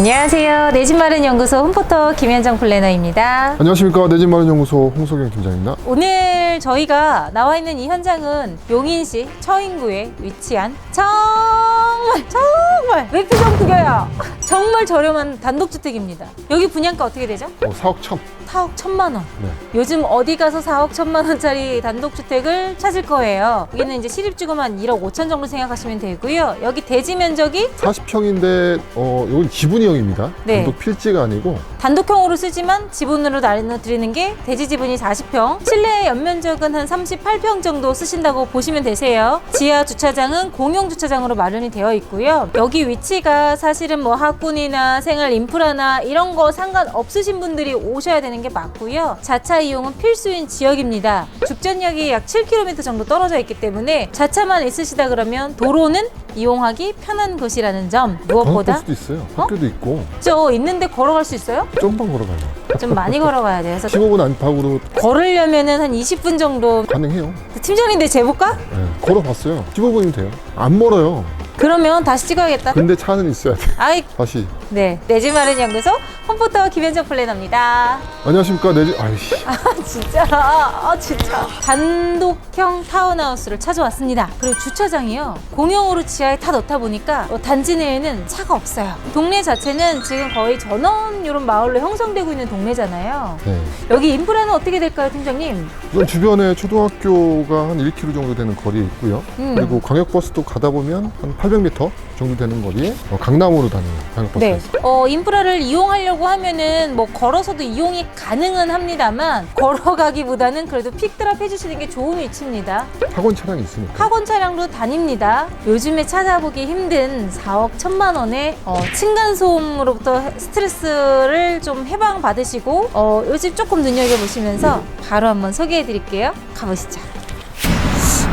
안녕하세요. 내 집 마련 연구소 홈포터 김현정 플래너입니다. 안녕하십니까 내집 마련 연구소 홍석영 팀장입니다. 오늘 저희가 나와 있는 이 현장은 용인시 처인구에 위치한 정말 정말 왜 표정 구겨요? 정말 저렴한 단독주택입니다. 여기 분양가 어떻게 되죠? 어, 4억 천. 4억 천만 원. 네. 요즘 어디 가서 4억 천만 원짜리 단독주택을 찾을 거예요. 여기는 이제 시립주금 한 1억 5천 정도 생각하시면 되고요. 여기 대지 면적이 40평인데 어 이건 지분이 형입니다. 네. 단독 필지가 아니고 단독형으로 쓰지만 지분으로 나눠드리는 게 대지 지분이 40평, 실내 연면적은 한 38평 정도 쓰신다고 보시면 되세요. 지하 주차장은 공용 주차장으로 마련이 되어 있고요. 여기 위치가 사실은 뭐 학군이나 생활 인프라나 이런 거 상관 없으신 분들이 오셔야 되는 게 맞고요. 자차 이용은 필수인 지역입니다. 죽전역이 약 7km 정도 떨어져 있기 때문에 자차만 있으시다 그러면 도로는 이용하기 편한 곳이라는 점 무엇보다 방학버스도 있어요. 학교도 있고 저 있는데 걸어갈 수 있어요? 좀방 걸어가요. 좀 많이 걸어가야 돼요. 그래서 15분 안팎으로 걸으려면은 한 20분 정도. 가능해요. 팀장님들 재볼까? 네. 걸어봤어요. 15분이면 돼요. 안 멀어요. 그러면 다시 찍어야겠다. 근데 차는 있어야 돼. 아이, 다시 네. 내집 마련 연구소 홈포터 김현정 플래너입니다. 안녕하십니까 내집 아이씨 아, 진짜. 아, 진짜. 단독형 타운하우스를 찾아왔습니다. 그리고 주차장이요. 공용으로 지하에 다 넣다 보니까 어, 단지 내에는 차가 없어요. 동네 자체는 지금 거의 전원 이런 마을로 형성되고 있는 동네잖아요. 네. 여기 인프라는 어떻게 될까요, 팀장님? 우선 주변에 초등학교가 한 1km 정도 되는 거리에 있고요. 음. 그리고 광역버스도 가다 보면 한 800m 정도 되는 거리에 어, 강남으로 다니는 광역버스가 네. 있어요. 어, 인프라를 이용하려고 하면은 뭐 걸어서도 이용이 가능은 합니다만 걸어가기보다는 그래도 픽드랍 해주시는 게 좋은 위치입니다. 학원 차량이 있으니까. 학원 차량도 다닙니다. 요즘에 찾아보기 힘든 4억 천만 원의 어, 층간소음으로부터 스트레스를 좀 해방 받으시고 어, 요즘 조금 눈여겨 보시면서 바로 한번 소개해 드릴게요. 가보시죠.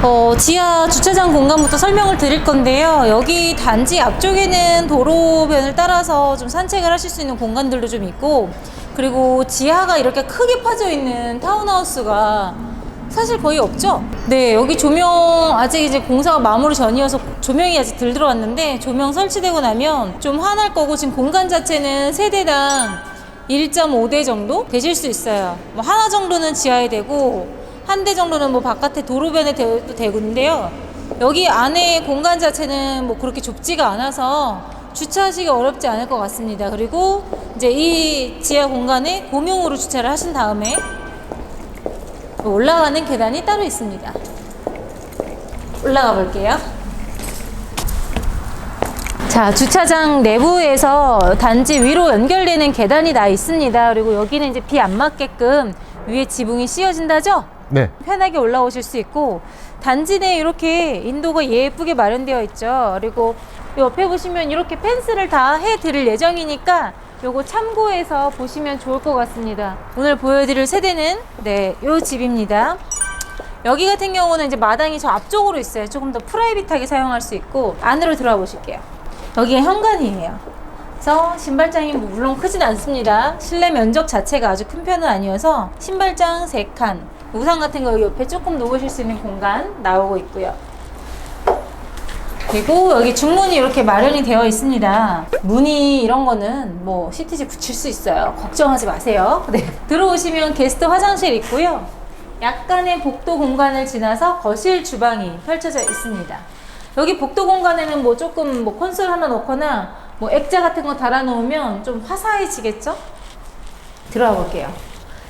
어, 지하 주차장 공간부터 설명을 드릴 건데요. 여기 단지 앞쪽에는 도로변을 따라서 좀 산책을 하실 수 있는 공간들도 좀 있고, 그리고 지하가 이렇게 크게 파져 있는 타운하우스가 사실 거의 없죠? 네, 여기 조명 아직 이제 공사가 마무리 전이어서 조명이 아직 덜 들어왔는데, 조명 설치되고 나면 좀 환할 거고, 지금 공간 자체는 세대당 1.5대 정도 되실 수 있어요. 뭐 하나 정도는 지하에 되고, 한 대 정도는 뭐 바깥에 도로변에 되어도 되는데요. 여기 안에 공간 자체는 뭐 그렇게 좁지가 않아서 주차하시기 어렵지 않을 것 같습니다. 그리고 이제 이 지하 공간에 공용으로 주차를 하신 다음에 올라가는 계단이 따로 있습니다. 올라가 볼게요. 자, 주차장 내부에서 단지 위로 연결되는 계단이 나 있습니다. 그리고 여기는 이제 비 안 맞게끔 위에 지붕이 씌워진다죠? 네. 편하게 올라오실 수 있고 단지 내에 이렇게 인도가 예쁘게 마련되어 있죠. 그리고 옆에 보시면 이렇게 펜스를 다 해드릴 예정이니까 요거 참고해서 보시면 좋을 것 같습니다. 오늘 보여드릴 세대는 네, 요 집입니다. 여기 같은 경우는 이제 마당이 저 앞쪽으로 있어요. 조금 더 프라이빗하게 사용할 수 있고 안으로 들어가 보실게요. 여기가 현관이에요. 그래서 신발장이 뭐 물론 크진 않습니다. 실내 면적 자체가 아주 큰 편은 아니어서 신발장 3칸, 우산 같은 거 옆에 조금 놓으실 수 있는 공간 나오고 있고요. 그리고 여기 중문이 이렇게 마련이 되어 있습니다. 문이 이런 거는 뭐 시티지 붙일 수 있어요. 걱정하지 마세요. 네. 들어오시면 게스트 화장실 있고요. 약간의 복도 공간을 지나서 거실 주방이 펼쳐져 있습니다. 여기 복도 공간에는 뭐 조금 뭐 콘솔 하나 놓거나 뭐 액자 같은 거 달아 놓으면 좀 화사해지겠죠? 들어가 볼게요.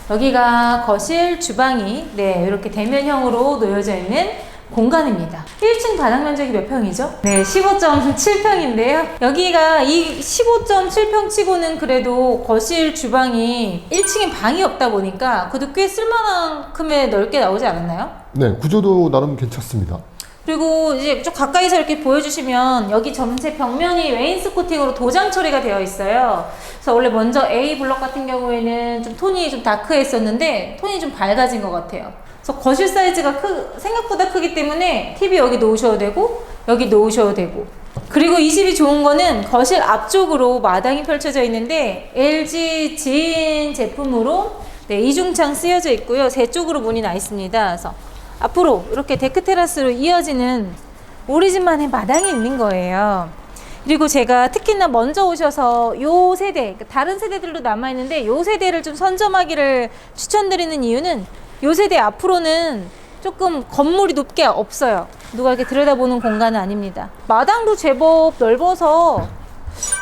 여기가 거실 주방이 네 이렇게 대면형으로 놓여져 있는 공간입니다. 1층 바닥 면적이 몇 평이죠? 네, 15.7평인데요. 여기가 이 15.7평 치고는 그래도 거실 주방이 1층에 방이 없다 보니까 그래도 꽤 쓸만한큼의 넓게 나오지 않았나요? 네. 구조도 나름 괜찮습니다. 그리고 이제 좀 가까이서 이렇게 보여주시면 여기 전체 벽면이 웨인스 코팅으로 도장 처리가 되어 있어요. 그래서 원래 먼저 A 블럭 같은 경우에는 좀 톤이 좀 다크했었는데 톤이 좀 밝아진 것 같아요. 그래서 거실 사이즈가 크, 생각보다 크기 때문에 TV 여기 놓으셔도 되고 여기 놓으셔도 되고 그리고 이 집이 좋은 거는 거실 앞쪽으로 마당이 펼쳐져 있는데 LG 지인 제품으로 네, 이중창 쓰여져 있고요. 세 쪽으로 문이 나 있습니다. 그래서 앞으로 이렇게 데크 테라스로 이어지는 우리 집만의 마당이 있는 거예요. 그리고 제가 특히나 먼저 오셔서 요 세대, 그러니까 다른 세대들도 남아있는데 요 세대를 좀 선점하기를 추천드리는 이유는 요 세대 앞으로는 조금 건물이 높게 없어요. 누가 이렇게 들여다보는 공간은 아닙니다. 마당도 제법 넓어서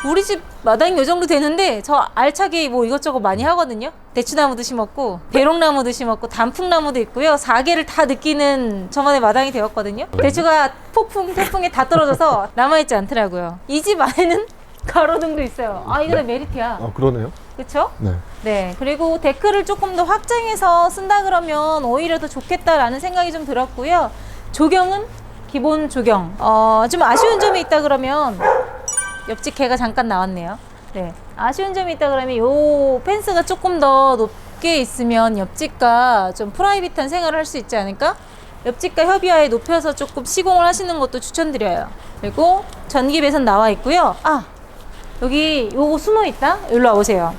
우리 집 마당이 요 정도 되는데 저 알차게 뭐 이것저것 많이 하거든요. 대추나무도 심었고 대롱나무도 심었고 단풍나무도 있고요. 4개를 다 느끼는 저만의 마당이 되었거든요. 대추가 폭풍 태풍에 다 떨어져서 남아있지 않더라고요. 이 집 안에는 가로등도 있어요. 아 이거 다 메리트야. 아 그러네요. 그쵸? 네. 네. 그리고 데크를 조금 더 확장해서 쓴다 그러면 오히려 더 좋겠다라는 생각이 좀 들었고요. 조경은 기본 조경. 어, 좀 아쉬운 점이 있다 그러면 옆집 개가 잠깐 나왔네요. 네. 아쉬운 점이 있다 그러면 요 펜스가 조금 더 높게 있으면 옆집과 좀 프라이빗한 생활을 할 수 있지 않을까? 옆집과 협의하에 높여서 조금 시공을 하시는 것도 추천드려요. 그리고 전기 배선 나와 있고요. 아, 여기 요거 숨어 있다? 일로 와보세요.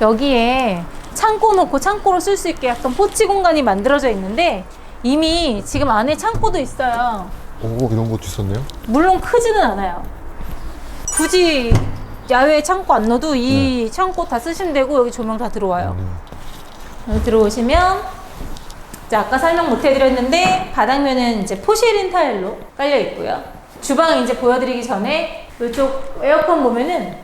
여기에 창고 놓고 창고로 쓸 수 있게 약간 포치 공간이 만들어져 있는데 이미 지금 안에 창고도 있어요. 오 이런 것도 있었네요. 물론 크지는 않아요. 굳이 야외에 창고 안 넣어도 이 창고 다 쓰시면 되고 여기 조명 다 들어와요. 음. 여기 들어오시면 자 아까 설명 못 해드렸는데 바닥면은 이제 포시린 타일로 깔려 있고요. 주방 이제 보여드리기 전에 이쪽 에어컨 보면은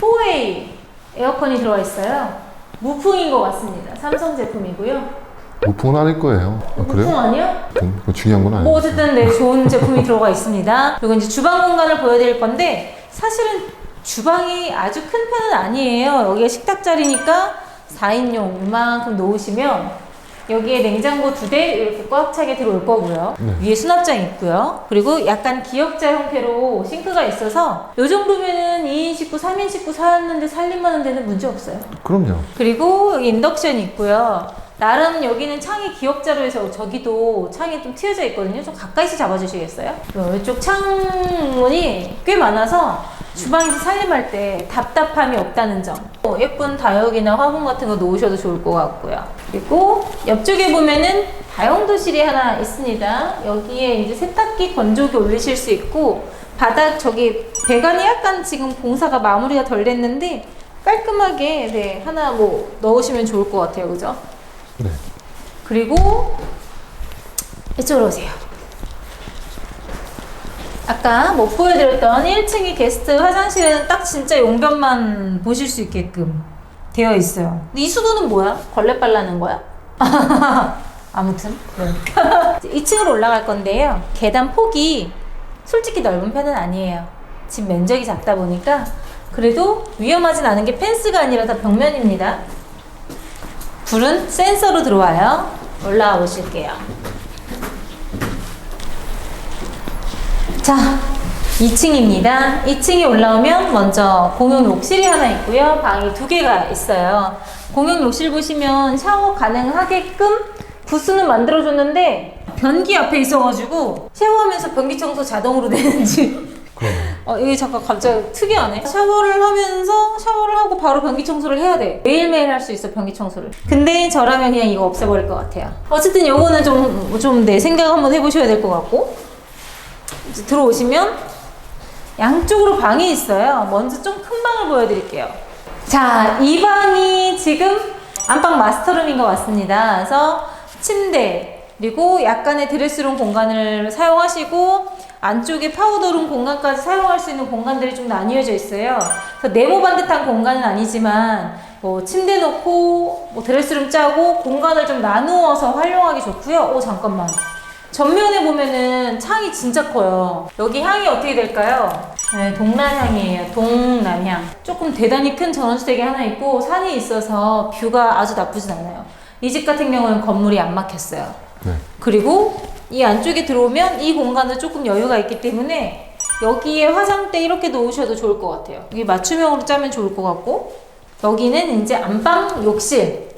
4A 에어컨이 들어와 있어요. 무풍인 것 같습니다. 삼성 제품이고요. 무풍은 아닐 거예요. 아, 무풍 그래요? 아니요? 그거 중요한 건뭐 아니에요. 어쨌든 네 좋은 제품이 들어가 있습니다. 그리고 이제 주방 공간을 보여드릴 건데 사실은 주방이 아주 큰 편은 아니에요. 여기가 식탁 자리니까 4인용 이만큼 놓으시면 여기에 냉장고 두 대 이렇게 꽉 차게 들어올 거고요. 네. 위에 수납장 있고요. 그리고 약간 기역자 형태로 싱크가 있어서 이 정도면은 2인 식구, 3인 식구 사는데 살림하는 데는 문제 없어요. 그럼요. 그리고 여기 인덕션이 있고요. 나름 여기는 창이 기역자로 해서 저기도 창이 좀 트여져 있거든요. 좀 가까이서 잡아주시겠어요? 어, 이쪽 창문이 꽤 많아서 주방에서 살림할 때 답답함이 없다는 점. 어, 예쁜 다육이나 화분 같은 거 놓으셔도 좋을 것 같고요. 그리고 옆쪽에 보면은 다용도실이 하나 있습니다. 여기에 이제 세탁기 건조기 올리실 수 있고 바닥 저기 배관이 약간 지금 공사가 마무리가 덜 됐는데 깔끔하게 네 하나 뭐 넣으시면 좋을 것 같아요, 그죠? 네. 그리고 이쪽으로 오세요. 아까 못 보여드렸던 1층이 게스트 화장실은 딱 진짜 용변만 보실 수 있게끔 되어 있어요. 이 수도는 뭐야? 걸레 빨라는 거야? 아무튼 네. 2층으로 올라갈 건데요. 계단 폭이 솔직히 넓은 편은 아니에요. 집 면적이 작다 보니까 그래도 위험하진 않은 게 펜스가 아니라 다 벽면입니다. 불은 센서로 들어와요. 올라와 보실게요. 자, 2층입니다. 2층에 올라오면 먼저 공용 욕실이 하나 있고요. 방이 두 개가 있어요. 공용 욕실 보시면 샤워 가능하게끔 부스는 만들어줬는데 변기 앞에 있어가지고 샤워하면서 변기 청소 자동으로 되는지. 어, 이게 잠깐 갑자기 특이하네. 샤워를 하면서 샤워를 하고 바로 변기 청소를 해야 돼. 매일매일 할 수 있어, 변기 청소를. 근데 저라면 그냥 이거 없애버릴 것 같아요. 어쨌든 요거는 좀, 좀 내 생각 한번 해보셔야 될 것 같고. 들어오시면 양쪽으로 방이 있어요. 먼저 좀 큰 방을 보여드릴게요. 자, 이 방이 지금 안방 마스터룸인 것 같습니다. 그래서 침대, 그리고 약간의 드레스룸 공간을 사용하시고 안쪽에 파우더룸 공간까지 사용할 수 있는 공간들이 좀 나뉘어져 있어요. 그래서 네모 반듯한 공간은 아니지만 뭐 침대 놓고 뭐 드레스룸 짜고 공간을 좀 나누어서 활용하기 좋고요. 오 잠깐만. 전면에 보면은 창이 진짜 커요. 여기 향이 어떻게 될까요? 네, 동남향이에요. 동남향. 조금 대단히 큰 전원주택이 하나 있고 산이 있어서 뷰가 아주 나쁘진 않아요. 이 집 같은 경우는 건물이 안 막혔어요. 네. 그리고 이 안쪽에 들어오면 이 공간은 조금 여유가 있기 때문에 여기에 화장대 이렇게 놓으셔도 좋을 것 같아요. 여기 맞춤형으로 짜면 좋을 것 같고 여기는 이제 안방 욕실.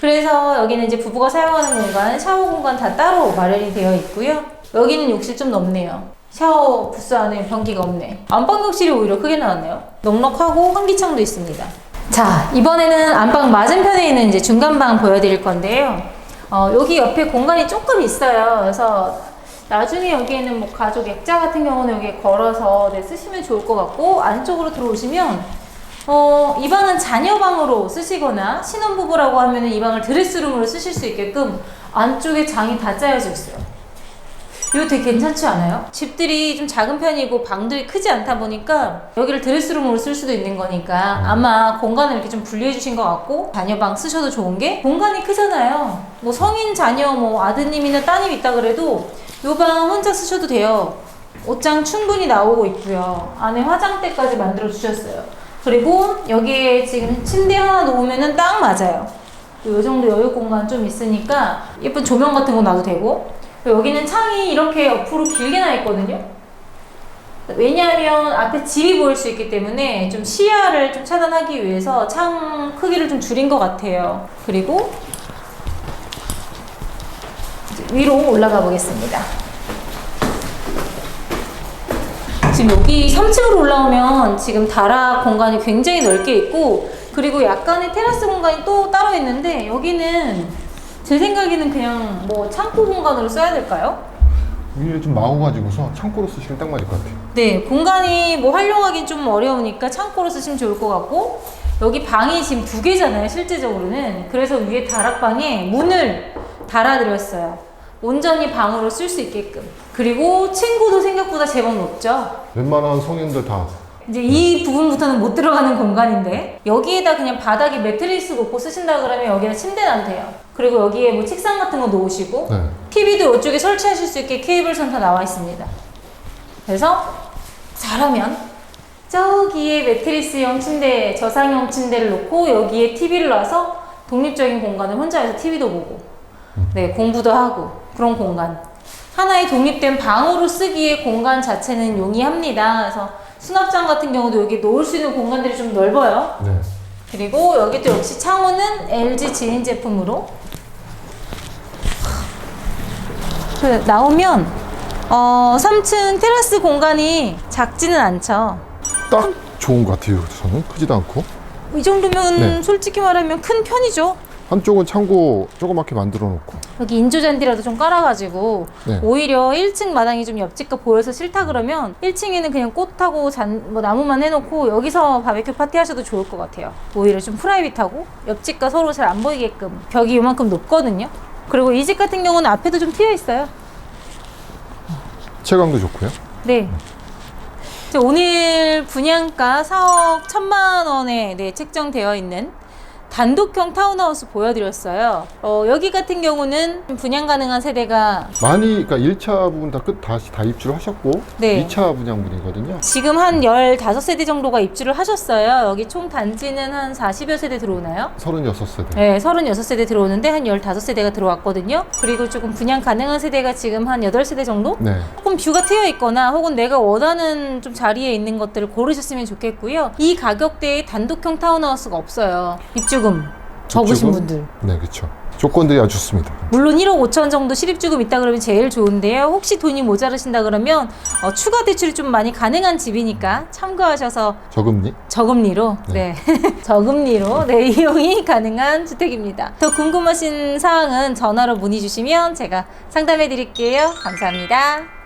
그래서 여기는 이제 부부가 사용하는 공간, 샤워 공간 다 따로 마련이 되어 있고요. 여기는 욕실 좀 넓네요. 샤워 부스 안에 변기가 없네. 안방 욕실이 오히려 크게 나왔네요. 넉넉하고 환기창도 있습니다. 자, 이번에는 안방 맞은편에 있는 이제 중간방 보여드릴 건데요. 어, 여기 옆에 공간이 조금 있어요. 그래서 나중에 여기에는 뭐 가족 액자 같은 경우는 여기에 걸어서 네, 쓰시면 좋을 것 같고 안쪽으로 들어오시면 어, 이 방은 자녀 방으로 쓰시거나 신혼부부라고 하면 이 방을 드레스룸으로 쓰실 수 있게끔 안쪽에 장이 다 짜여져 있어요. 이거 되게 괜찮지 않아요? 집들이 좀 작은 편이고 방들이 크지 않다 보니까 여기를 드레스룸으로 쓸 수도 있는 거니까 아마 공간을 이렇게 좀 분리해 주신 것 같고 자녀방 쓰셔도 좋은 게 공간이 크잖아요. 뭐 성인 자녀 뭐 아드님이나 따님 있다 그래도 요 방 혼자 쓰셔도 돼요. 옷장 충분히 나오고 있고요. 안에 화장대까지 만들어 주셨어요. 그리고 여기에 지금 침대 하나 놓으면은 딱 맞아요. 요 정도 여유 공간 좀 있으니까 예쁜 조명 같은 거 놔도 되고 여기는 창이 이렇게 옆으로 길게 나 있거든요. 왜냐하면 앞에 집이 보일 수 있기 때문에 좀 시야를 좀 차단하기 위해서 창 크기를 좀 줄인 것 같아요. 그리고 위로 올라가 보겠습니다. 지금 여기 3층으로 올라오면 지금 다락 공간이 굉장히 넓게 있고 그리고 약간의 테라스 공간이 또 따로 있는데 여기는 제 생각에는 그냥 뭐 창고 공간으로 써야 될까요? 위에 좀 마고가지고서 창고로 쓰시면 딱 맞을 것 같아요. 네, 공간이 뭐 활용하긴 좀 어려우니까 창고로 쓰시면 좋을 것 같고 여기 방이 지금 두 개잖아요, 실제적으로는. 그래서 위에 다락방에 문을 달아드렸어요. 온전히 방으로 쓸 수 있게끔. 그리고 친구도 생각보다 제법 높죠. 웬만한 성인들 다 이제 이 부분부터는 못 들어가는 공간인데 여기에다 그냥 바닥에 매트리스 놓고 쓰신다 그러면 여기다 침대 놔도 돼요. 그리고 여기에 뭐 책상 같은 거 놓으시고 네. TV도 이쪽에 설치하실 수 있게 케이블선 다 나와 있습니다. 그래서 잘하면 저기에 매트리스형 침대, 저상형 침대를 놓고 여기에 TV를 놔서 독립적인 공간을 혼자서 TV도 보고 네 공부도 하고 그런 공간 하나의 독립된 방으로 쓰기에 공간 자체는 용이합니다. 그래서 수납장 같은 경우도 여기 놓을 수 있는 공간들이 좀 넓어요. 네. 그리고 여기도 역시 창호는 LG 지인 제품으로 그 나오면 어 3층 테라스 공간이 작지는 않죠. 딱 좋은 것 같아요. 저는 크지도 않고 이 정도면 네. 솔직히 말하면 큰 편이죠. 한쪽은 창고 조그맣게 만들어 놓고 여기 인조잔디라도 좀 깔아가지고 네. 오히려 1층 마당이 좀 옆집과 보여서 싫다 그러면 1층에는 그냥 꽃하고 잔, 뭐 나무만 해놓고 여기서 바베큐 파티 하셔도 좋을 것 같아요. 오히려 좀 프라이빗하고 옆집과 서로 잘 안 보이게끔 벽이 이만큼 높거든요. 그리고 이 집 같은 경우는 앞에도 좀 튀어 있어요. 채광도 좋고요. 네. 오늘 분양가 4억 1천만 원에 네, 책정되어 있는 단독형 타운하우스 보여드렸어요. 어, 여기 같은 경우는 분양 가능한 세대가 많이 그러니까 1차 부분 다 끝 다시 다 입주를 하셨고 네. 2차 분양분이거든요. 지금 한 15세대 정도가 입주를 하셨어요. 여기 총 단지는 한 40여 세대 들어오나요? 36세대. 네, 36세대 들어오는데 한 15세대가 들어왔거든요. 그리고 조금 분양 가능한 세대가 지금 한 8세대 정도? 네. 조금 뷰가 트여 있거나 혹은 내가 원하는 좀 자리에 있는 것들을 고르셨으면 좋겠고요. 이 가격대에 단독형 타운하우스가 없어요. 입주 금 적으신? 분들. 네, 그렇죠. 조건들이 아주 좋습니다. 물론 1억 5천 정도 실입주금 있다 그러면 제일 좋은데요. 혹시 돈이 모자르신다 그러면 어, 추가 대출이 좀 많이 가능한 집이니까 참고하셔서 저금리. 저금리로 네, 저금리로 네 이용이 가능한 주택입니다. 더 궁금하신 사항은 전화로 문의 주시면 제가 상담해 드릴게요. 감사합니다.